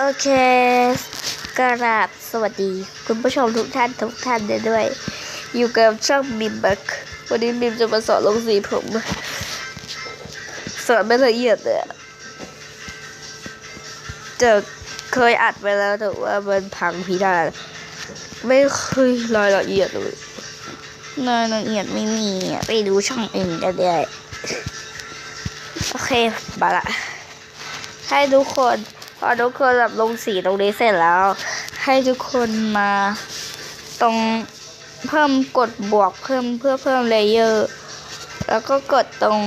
โอเคกราบสวัสดีคุณผู้ชมทุกท่านทุกท่านเลยด้วย อยู่กับช่องมิมบักวันนี้มิมจะมาสอนลงสีผม สอนไม่ละเอียดเลยจะเคยอัดไปแล้วแต่ว่ามันพังพินาศไม่เคยรายละเอียดเลยรายละเอียดไม่มีไปดูช่องอื่นกันได้โอเคมาละให้ทุกคน พอทุกคนแบบลงสีตรงนี้เสร็จแล้ว ให้ทุกคนมาตรงเพิ่มกดบวกเพิ่มเพื่อเพิ่มเลเยอร์แล้วก็กดตรง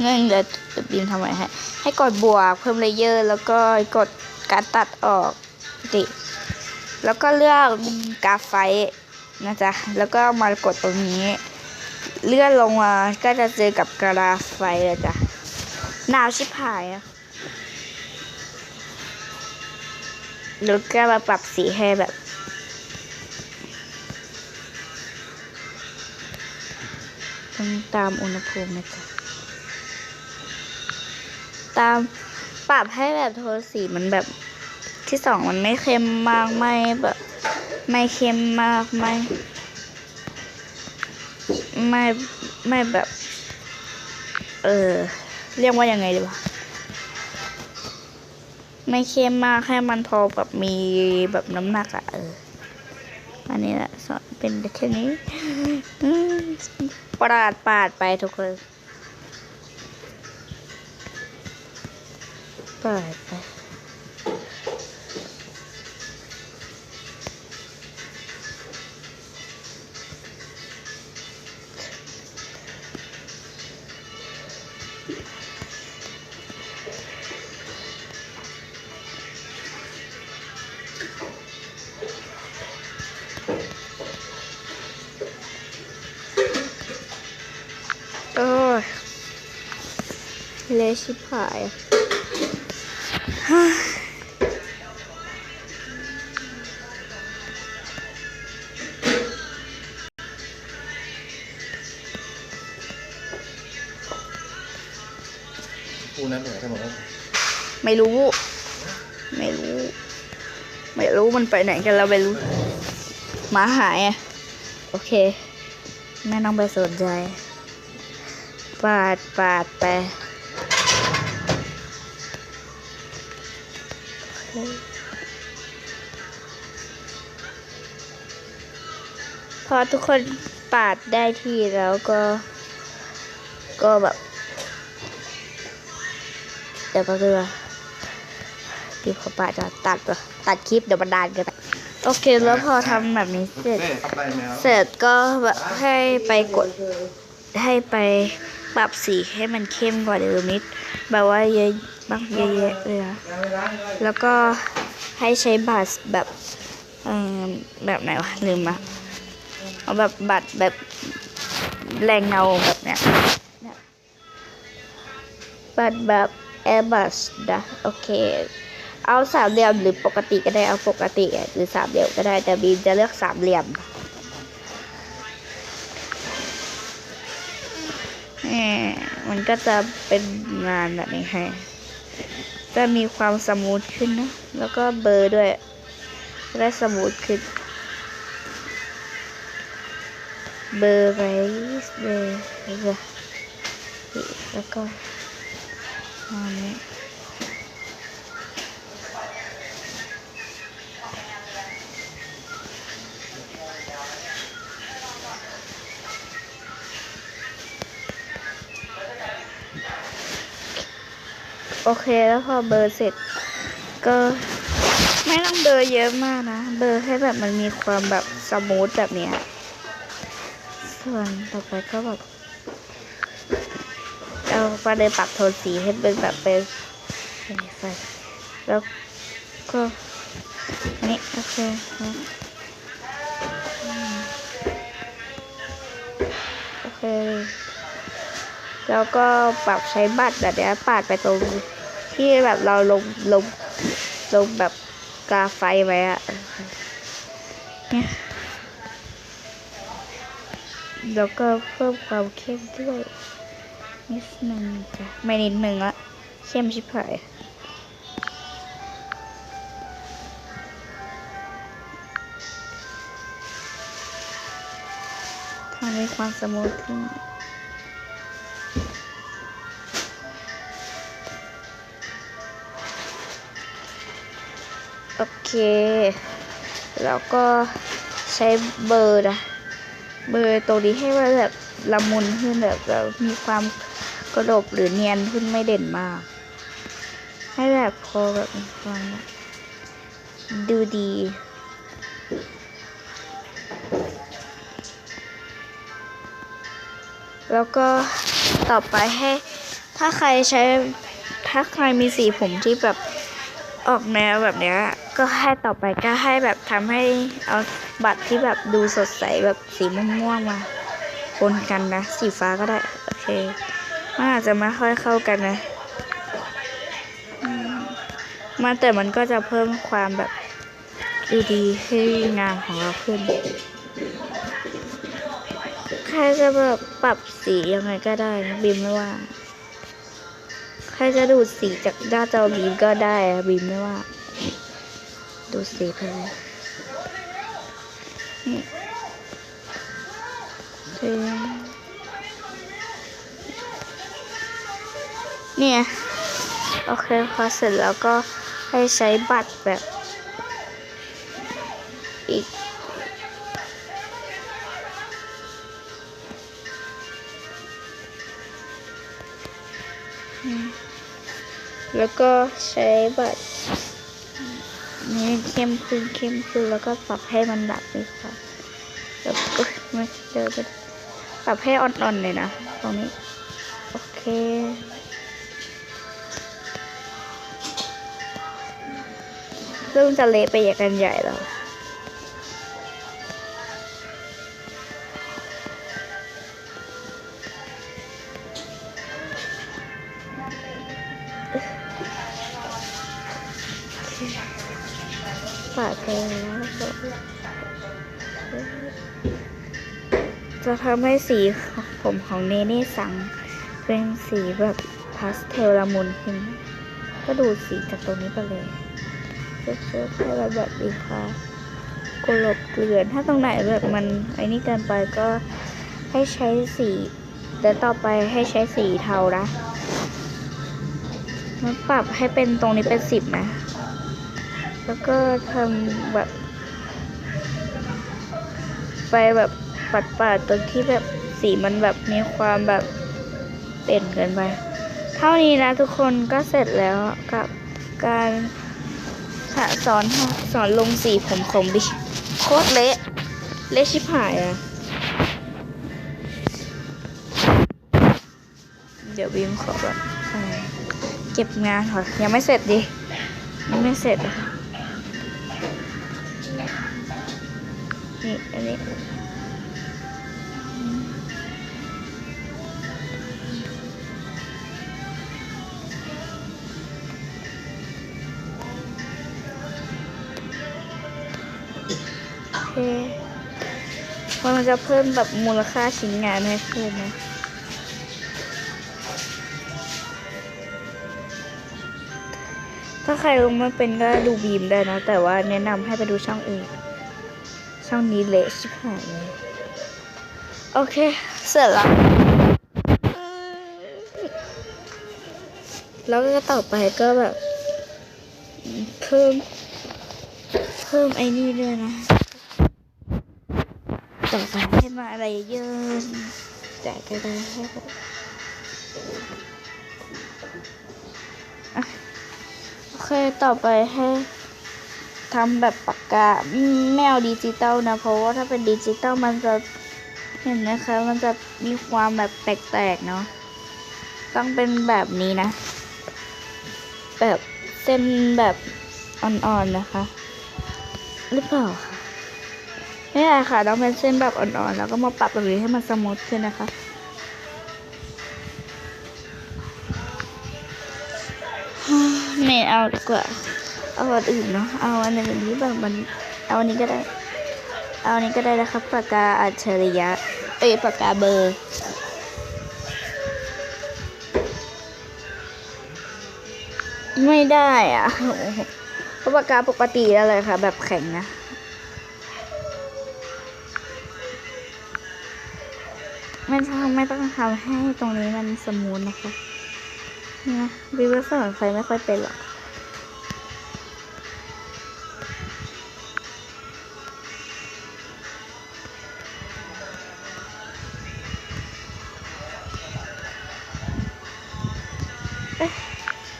เงื่อนเดจะบินทำไมให้ให้กดบวกเพิ่มเลเยอร์ แล้วก็กดการตัดออกดิแล้วก็เลือกกราฟไฟนะจ๊ะแล้วก็มากดตรงนี้ เลื่อนลงมาก็จะเจอกับกราฟไฟเลยจ้ะหนาวชิบหายอะ แล้วก็มาปรับสีให้แบบ ต้องตามอุณหภูมินะจ๊ะตามปรับให้แบบโทนสีมันแบบที่สองมันไม่เข้มมากไม่แบบ ไม่เข้มมากไม่ ไม่ไม่แบบ เออเรียกว่ายังไงดีวะ ไม่เข้มมากให้มันพอแบบมีแบบน้ำหนักอะเอออันนี้แหละสอนเป็นแค่นี้อืมปาดปาดไปทุกคนปาดไป ยเละชิบหายอะฮ่ากูนั้นเหนือทั้งหมดแล้วไม่รู้ ไม่รู้ ไม่รู้มันไปไหนกันแล้วไม่รู้หมาหายอะโอเคไม่ต้องไปสนใจ ปาดปาดไปโอเคพอทุกคนปาดได้ที่แล้วก็ ก็แบบเดี๋ยวก็คือคลิปเขาปาดจะตัดปะตัดคลิปเดี๋ยวมันดานกันไปโอเคแล้วพอทำแบบนี้เสร็จเน่ขับได้ไหมครับเสร็จก็แบบให้ไปกดให้ไป ปรับสีให้มันเข้มกว่าเดิมนิดแบบว่าเยอะบางเยอะๆเลยนะแล้วก็ให้ใช้บัตรแบบเออแบบไหนวะลืมอะเอาแบบบัตรแบบแรงเงาแบบเนี้ยเนี่ยบัตรแบบแอร์บัสนะโอเค เอาสามเหลี่ยมหรือปกติก็ได้เอาปกติหรือสามเหลี่ยมก็ได้แต่บีมจะเลือกสามเหลี่ยม มันก็จะเป็นงานแบบนี้ให้ จะมีความสมูทขึ้นนะ แล้วก็เบอร์ด้วยได้สมูทขึ้น เบอร์ไรส์เบอร์แล้วก็อันนี้ โอเคแล้วพอเบอร์เสร็จ ก็ไม่ต้องเบอร์เยอะมากนะ เบอร์ให้แบบมันมีความแบบสมูทแบบเนี้ยส่วนต่อไปก็แบบเอาประเดินปรับโทนสีให้เป็นแบบเป็นเป็นไฟแล้วก็อันนี้โอเคอืมโอเคแล้วก็ปรับใช้บัตรแบบเนี้ยปาดไปตรง ที่แบบเราลงลงลงแบบกาไฟไว้อะนี่แล้วก็เพิ่มความเข้มด้วยนิดหนึ่งจ้ะไม่นิดหนึ่งละเข้มชิบหายทำให้ความสมูทขึ้น เค แล้วก็ใช้เบอร์นะเบอร์ตรงนี้ให้มันแบบละมุนขึ้นแบบแบบมีความกระดบหรือเนียนขึ้นไม่เด่นมาก ให้แบบพอแบบความแบบดูดีแล้วก็ต่อไปให้ถ้าใครใช้ถ้าใครมีสีผมที่แบบ ออกแนวแบบเนี้ยก็ให้ต่อไปก็ให้แบบทำให้เอาบัตรที่แบบดูสดใสแบบสีม่วงๆมาปนกันนะ สีฟ้าก็ได้โอเคมันอาจจะไม่ค่อยเข้ากันนะมาแต่มันก็จะเพิ่มความแบบดูดีให้งานของเราขึ้น ใครจะแบบปรับสียังไงก็ได้นะบีมไม่ว่า ใครจะดูดสีจากหน้าจอบีมก็ได้บีมไม่ว่า ดูดสีไปเลยนี่เนี่ยโอเคพอเสร็จแล้วก็ให้ใช้บัตรแบบอีก แล้วก็ใช้บัตรนี้เข้มขึ้นเข้มขึ้นแล้วก็ปรับให้มันดับไปค่ะแล้วก็ไม่เจอเปปรับให้อ่อนๆเลยนะ ตรงนี้ โอเคเริ่มจะเละไปอย่างกันใหญ่แล้ว ปาดไปแล้วก็จะทำให้สีผมของเนเน่สัง เป็นสีแบบพาสเทลละมุนขึ้น ก็ดูดสีจากตรงนี้ไปเลยเชื่อๆให้มันแบบดีค่ะกลบเกลื่อนถ้าตรงไหนแบบมันไอ้นี่เกินไปก็ให้ใช้สีแต่ต่อไปให้ใช้สีเทานะมันปรับให้เป็นตรงนี้เป็นสิบนะ แล้วก็ทำแบบ ไปแบบปัดปัดๆตรงที่แบบสีมันแบบมีความแบบเด่นเกินไป เท่านี้นะทุกคนก็เสร็จแล้วกับการสอนสอนลงสีผมของบิโคตรเละเละชิบหายอะเดี๋ยวบีมขอแบบเก็บงานก่อนยังไม่เสร็จดิยังไม่เสร็จอะ นี่อันนี้โอเคมันจะเพิ่มแบบมูลค่าชิ้นงานให้ขึ้นนะถ้าใครลงมาเป็นก็ดูบีมได้นะ แต่ว่าแนะนำให้ไปดูช่องอื่น ช่องนี้เละชิบหายเลยโอเค เสร็จแล้ว แล้วก็ต่อไปก็แบบ เพิ่ม เพิ่มไอ้นี่ด้วยนะ ต่อไปให้มาอะไรเยอะแต่ก็ได้ให้ผมโอเค ต่อไปให้ทำแบบปาก กาอืมไม่เอาดิจิตอลนะ เพราะว่าถ้าเป็นดิจิตอลมันจะเห็นนะคะ มันจะมีความแบบแปลกๆเนาะต้องเป็นแบบนี้นะ แบบเส้นแบบอ่อนๆนะคะ หรือเปล่าคะไม่ใช่ค่ะต้องเป็นเส้นแบบอ่อนๆแล้วก็มาปรับตรงนี้ให้มันสมูทขึ้นนะคะไม่เอาดีกว่า เอาอันอื่นเนาะเอาอันอื่นที่แบบมันเอาอันนี้ก็ได้ เอาอันนี้ก็ได้นะครับปากกาอัจฉริยะเอ้ยปากกาเบอร์ไม่ได้อะเพราะปากกาปกติแล้วเลยค่ะ แบบแข็งนะ ไม่ต้องไม่ต้องทำให้ตรงนี้มันสมูทนะคะนี่นะวิวเวอร์สอนใครไม่ค่อยเป็นหรอก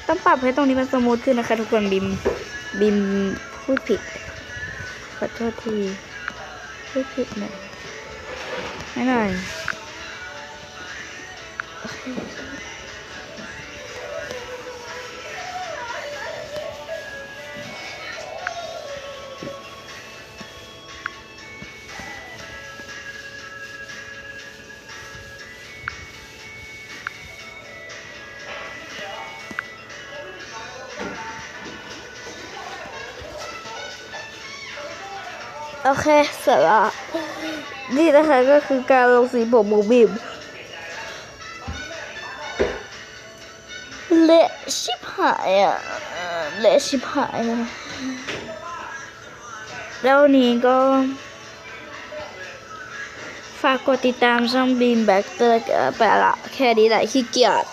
ต้องปรับให้ตรงนี้มันสมูทขึ้นนะคะ ทุกคนบิมบิมพูดผิดขอโทษทีพูดผิดหน่อยไม่หน่อย โอเคเสร็จแล้วนี่นะคะก็คือการลงสีผมของบิมเละชิบหายอะเละชิบหายเลยแล้วนนี้ก็ ฝากกดติดตามช่องบีมแบ็กเตอร์ไปละแค่นี้แหละขี้เกียจ